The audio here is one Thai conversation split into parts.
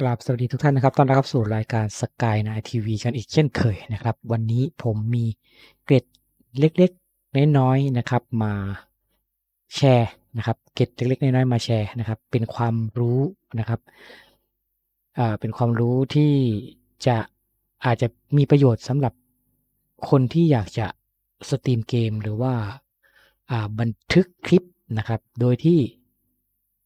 กราบสวัสดีทุกท่านนะครับ ตอนรับสู่รายการสกายนาทีวีกันอีกเช่นเคยนะครับ วันนี้ผมมีเกร็ดเล็กๆ น้อยๆนะครับ มาแชร์นะครับ เกร็ดเล็กๆ น้อยๆ มาแชร์นะครับ เป็นความรู้นะครับอ่าเป็นความรู้ที่จะอาจจะมีประโยชน์สำหรับคนที่อยากจะสตรีมเกมหรือว่าอ่าบันทึกคลิปนะครับ โดยที่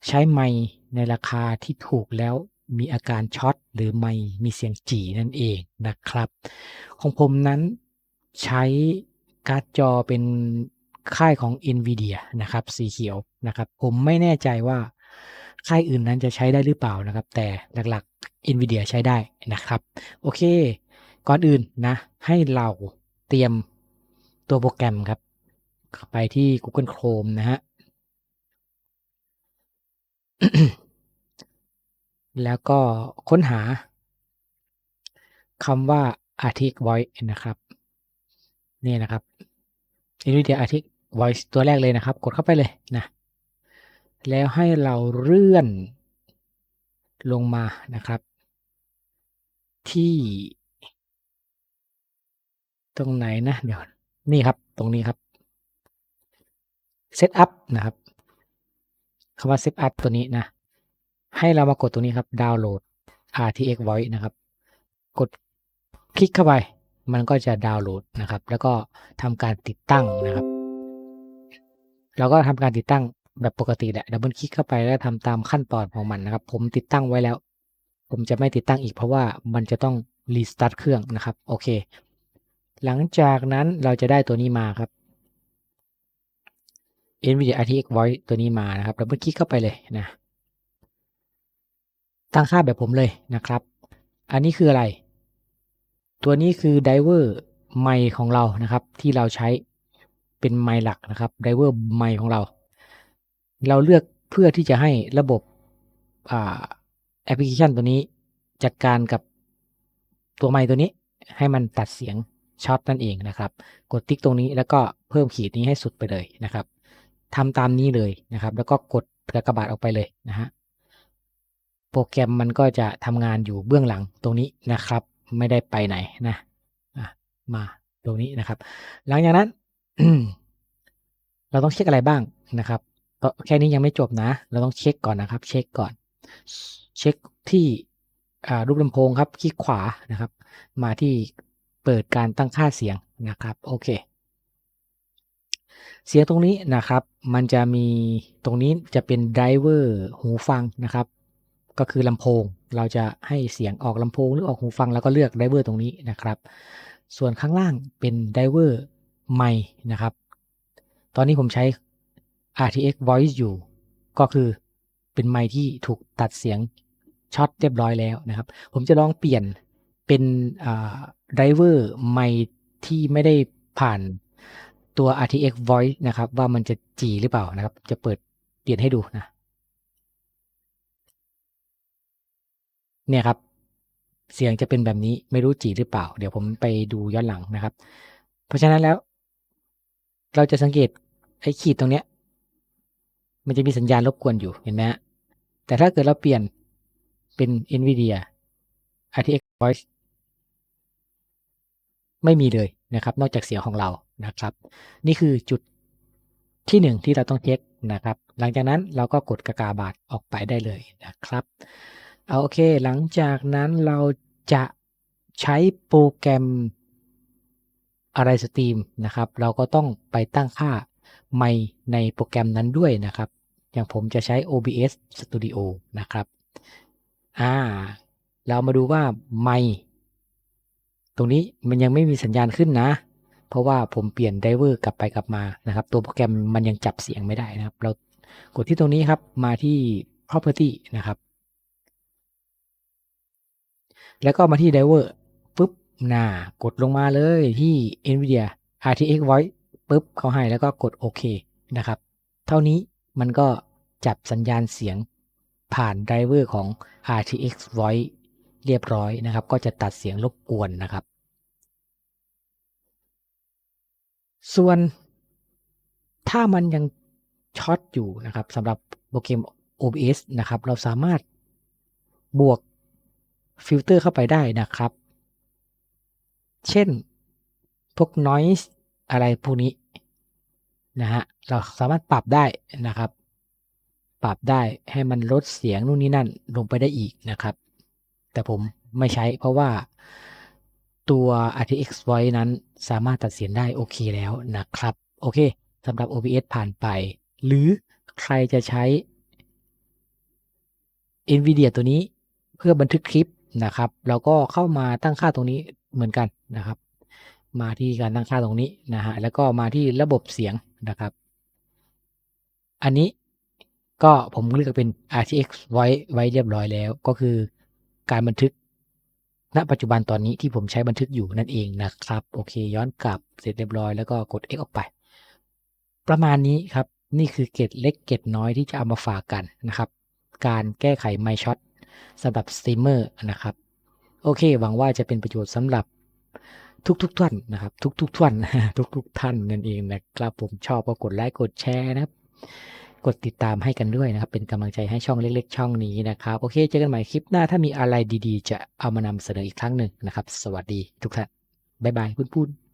ใช้ไมค์ในราคาที่ถูกแล้ว มีอาการช็อตหรือไมค์มีเสียงจีนั่นเองนะครับ ของผมนั้นใช้การ์ดจอเป็นค่ายของ NVIDIA นะครับ สีเขียวนะครับ ผมไม่แน่ใจว่าค่ายอื่นนั้นจะใช้ได้หรือเปล่านะครับ แต่หลักๆ NVIDIA ใช้ได้นะครับ โอเค ก่อนอื่นนะ ให้เราเตรียมตัวโปรแกรมครับ ไปที่ Google Chrome นะฮะ แล้วก็ค้นหาคำว่า Arctic Voice นะครับ นี่นะครับ NVIDIA Arctic Voice ตัวแรกเลยนะครับ กดเข้าไปเลยนะ แล้วให้เราเลื่อนลงมานะครับ ที่ ตรงไหนนะ เดี๋ยว นี่ครับ ตรงนี้ครับ Setup นะครับคำว่า Setup ตัวนี้นะ ให้เรามากดตรงนี้ครับดาวน์โหลด RTX Voice นะครับ กดคลิกเข้าไป มันก็จะดาวน์โหลดนะครับ แล้วก็ทำการติดตั้งนะครับ เราก็ทำการติดตั้งแบบปกติแหละดับเบิลคลิกเข้าไปแล้วทำตามขั้นตอนของมันนะครับ ผมติดตั้งไว้แล้ว ผมจะไม่ติดตั้งอีกเพราะว่ามันจะต้องรีสตาร์ทเครื่องนะครับ โอเค หลังจากนั้นเราจะได้ตัวนี้มาครับ NVIDIA RTX Voice ตัวนี้มานะครับดับเบิลคลิกเข้าไปเลยนะ ตั้งค่าแบบผมเลยนะครับ อันนี้คืออะไร ตัวนี้คือไดเวอร์ไมของเรานะครับ ที่เราใช้เป็นไมหลักนะครับไดเวอร์ไมของเรา เราเลือกเพื่อที่จะให้ระบบแอปพลิเคชันตัวนี้จัดการกับตัวไมตัวนี้ให้มันตัดเสียงช็อตนั่นเองนะครับ กดติ๊กตรงนี้แล้วก็เพิ่มขีดนี้ให้สุดไปเลยนะครับทำตามนี้เลยนะครับ แล้วก็กดกระบาดออกไปเลยนะฮะ โปรแกรมมันก็จะทำงานอยู่เบื้องหลังตรงนี้นะครับ ไม่ได้ไปไหนนะมาตรงนี้นะครับ หลังจากนั้น เราต้องเช็คอะไรบ้างนะครับแค่นี้ยังไม่จบนะ เราต้องเช็คก่อนนะครับ เช็คก่อน เช็คที่รูปลำโพงครับคลิกขวานะครับ มาที่เปิดการตั้งค่าเสียงนะครับ โอเค เสียงตรงนี้นะครับ มันจะมีตรงนี้จะเป็นไดเวอร์หูฟังนะครับ ก็คือลำโพง เราจะให้เสียงออกลำโพงหรือออกหูฟังแล้วก็เลือกไดเวอร์ตรงนี้นะครับ ส่วนข้างล่างเป็นไดเวอร์ไมนะครับ ตอนนี้ผมใช้ RTX Voice อยู่ ก็คือเป็นไมค์ที่ถูกตัดเสียงช็อตเรียบร้อยแล้วนะครับ ผมจะลองเปลี่ยนเป็นไดเวอร์ไมค์ที่ไม่ได้ผ่านตัว RTX Voice นะครับ ว่ามันจะจีหรือเปล่านะครับ จะเปิดเปลี่ยนให้ดูนะ เนี่ยครับ เสียงจะเป็นแบบนี้ไม่รู้จีหรือเปล่า เดี๋ยวผมไปดูย้อนหลังนะครับ เพราะฉะนั้นแล้ว เราจะสังเกตไอ้ขีดตรงเนี้ย มันจะมีสัญญาณรบกวนอยู่เห็นไหมฮะแต่ถ้าเกิดเราเปลี่ยนเป็น NVIDIA RTX Voice ไม่มีเลยนะครับ นอกจากเสียงของเรานะครับ นี่คือจุดที่หนึ่งที่เราต้องเช็คนะครับ หลังจากนั้นเราก็กดกากาบาทออกไปได้เลยนะครับ โอเค หลังจากนั้นเราจะใช้โปรแกรมอะไรสตรีมนะครับ เราก็ต้องไปตั้งค่าไมในโปรแกรมนั้นด้วยนะครับ อย่างผมจะใช้ OBS Studio นะครับ อ่า เรามาดูว่าไมตรงนี้มันยังไม่มีสัญญาณขึ้นนะ เพราะว่าผมเปลี่ยนไดเวอร์กลับไปกลับมานะครับ ตัวโปรแกรมมันยังจับเสียงไม่ได้นะครับ เรากดที่ตรงนี้ครับ มาที่ property นะครับ แล้วก็มาที่ไดเวอร์ปุ๊บน่ากดลงมาเลยที่ NVIDIA RTX Voice ปุ๊บเขาให้แล้วก็กดโอเคนะครับ เท่านี้มันก็จับสัญญาณเสียงผ่านไดเวอร์ของ RTX Voice เรียบร้อยนะครับ ก็จะตัดเสียงรบกวนนะครับ ส่วนถ้ามันยังช็อตอยู่นะครับสำหรับโปรแกรม OBS นะครับ เราสามารถบวก ฟิลเตอร์เข้าไปได้นะครับ เช่นพวก noise อะไรพวกนี้นะฮะเราสามารถปรับได้นะครับ ปรับได้ให้มันลดเสียงนู่นนี่นั่นลงไปได้อีกนะครับ แต่ผมไม่ใช้เพราะว่าตัว RTX Voice นั้นสามารถตัดเสียงได้โอเคแล้วนะครับ โอเคสำหรับ OBS ผ่านไป หรือใครจะใช้ NVIDIA ตัวนี้เพื่อบันทึกคลิป นะครับเราก็เข้ามาตั้งค่าตรงนี้เหมือนกันนะครับ มาที่การตั้งค่าตรงนี้นะฮะแล้วก็มาที่ระบบเสียงนะครับ อันนี้ก็ผมเลือกเป็น RTX ไว้ไว้เรียบร้อยแล้ว ก็คือการบันทึกณปัจจุบันตอนนี้ที่ผมใช้บันทึกอยู่นั่นเองนะครับ โอเค ย้อนกลับเสร็จเรียบร้อยแล้วก็กด X ออกไป ประมาณนี้ครับ นี่คือเกร็ดเล็กเกร็ดน้อยที่จะเอามาฝากกันนะครับ การแก้ไขไมช็อต สำหรับสตรีมเมอร์นะครับ โอเค หวังว่าจะเป็นประโยชน์สำหรับทุกๆท่านนะครับ ทุกๆท่านทุกๆท่านนั่นเองนะครับผมชอบก็กดไลค์กดแชร์นะครับ กดติดตามให้กันด้วยนะครับ เป็นกำลังใจให้ช่องเล็กๆ ช่องนี้นะครับ โอเค เจอกันใหม่คลิปหน้าถ้ามีอะไรดีๆ จะเอามานำเสนออีกครั้งหนึ่งนะครับ สวัสดีทุกท่านบ๊ายบายปุ้นๆ